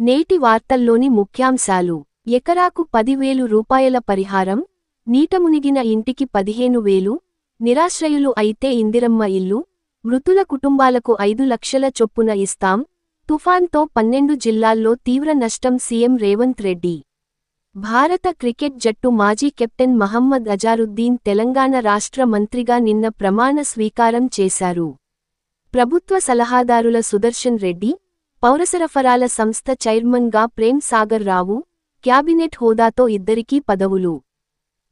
నేటి వార్తల్లోని ముఖ్యాంశాలు. ఎకరాకు పదివేలు రూపాయల పరిహారం నీటమునిగిన ఇంటికి పదిహేను వేలు నిరాశ్రయులు అయితే ఇందిరమ్మ ఇల్లు మృతుల కుటుంబాలకు ఐదు లక్షల చొప్పున ఇస్తాం తుఫాన్తో పన్నెండు జిల్లాల్లో తీవ్ర నష్టం సీఎం రేవంత్ రెడ్డి. భారత క్రికెట్ జట్టు మాజీ కెప్టెన్ మహమ్మద్ అజారుద్దీన్ తెలంగాణ రాష్ట్ర మంత్రిగా నిన్న ప్రమాణ స్వీకారం చేశారు. ప్రభుత్వ సలహాదారుల సుదర్శన్ రెడ్డి పౌరసరఫరాల సంస్థ చైర్మన్గా ప్రేమ్ సాగర్ రావు క్యాబినెట్ హోదాతో ఇద్దరికీ పదవులు.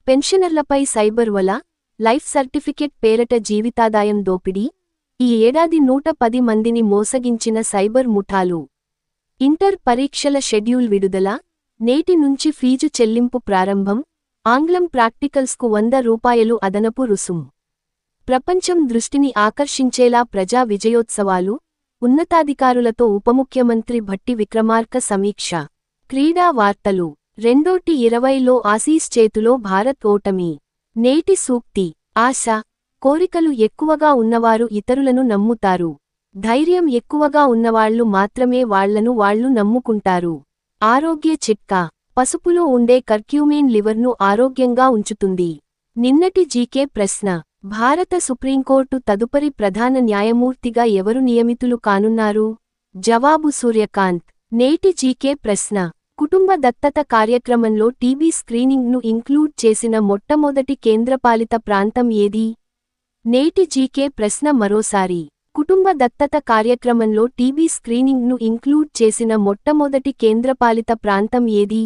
పెన్షనర్లపై సైబర్ వల లైఫ్ సర్టిఫికెట్ పేరట జీవితాదాయం దోపిడీ ఈ ఏడాది నూట పది మందిని మోసగించిన సైబర్ ముఠాలు. ఇంటర్ పరీక్షల షెడ్యూల్ విడుదల నేటి నుంచి ఫీజు చెల్లింపు ప్రారంభం ఆంగ్లం ప్రాక్టికల్స్కు వంద రూపాయలు అదనపు రుసుం ప్రపంచం దృష్టిని ఆకర్షించేలా ప్రజా విజయోత్సవాలు ఉన్నతాధికారులతో ఉపముఖ్యమంత్రి భట్టి విక్రమార్క సమీక్ష. క్రీడా వార్తలు. రెండోటి ఇరవైలో ఆసీస్ చేతిలో భారత్ ఓటమి. నేటి సూక్తి. ఆశ. కోరికలు ఎక్కువగా ఉన్నవారు ఇతరులను నమ్ముతారు. ధైర్యం ఎక్కువగా ఉన్నవాళ్ళు మాత్రమే వాళ్ళను వాళ్ళు నమ్ముకుంటారు. ఆరోగ్య చిట్కా. పసుపులో ఉండే కర్క్యూమేన్ లివర్ను ఆరోగ్యంగా ఉంచుతుంది. నిన్నటి జీకే ప్రశ్న. భారత సుప్రీంకోర్టు తదుపరి ప్రధాన న్యాయమూర్తిగా ఎవరు నియమితులు కానున్నారు? జవాబు సూర్యకాంత్. నేటి జీకే ప్రశ్న. కుటుంబ దత్తత కార్యక్రమంలో టీబీ స్క్రీనింగ్ను ఇంక్లూడ్ చేసిన మొట్టమొదటి కేంద్రపాలిత ప్రాంతం ఏది? నేటి జీకే ప్రశ్న మరోసారి. కుటుంబ దత్తత కార్యక్రమంలో టీబీ స్క్రీనింగ్ను ఇంక్లూడ్ చేసిన మొట్టమొదటి కేంద్రపాలిత ప్రాంతం ఏది?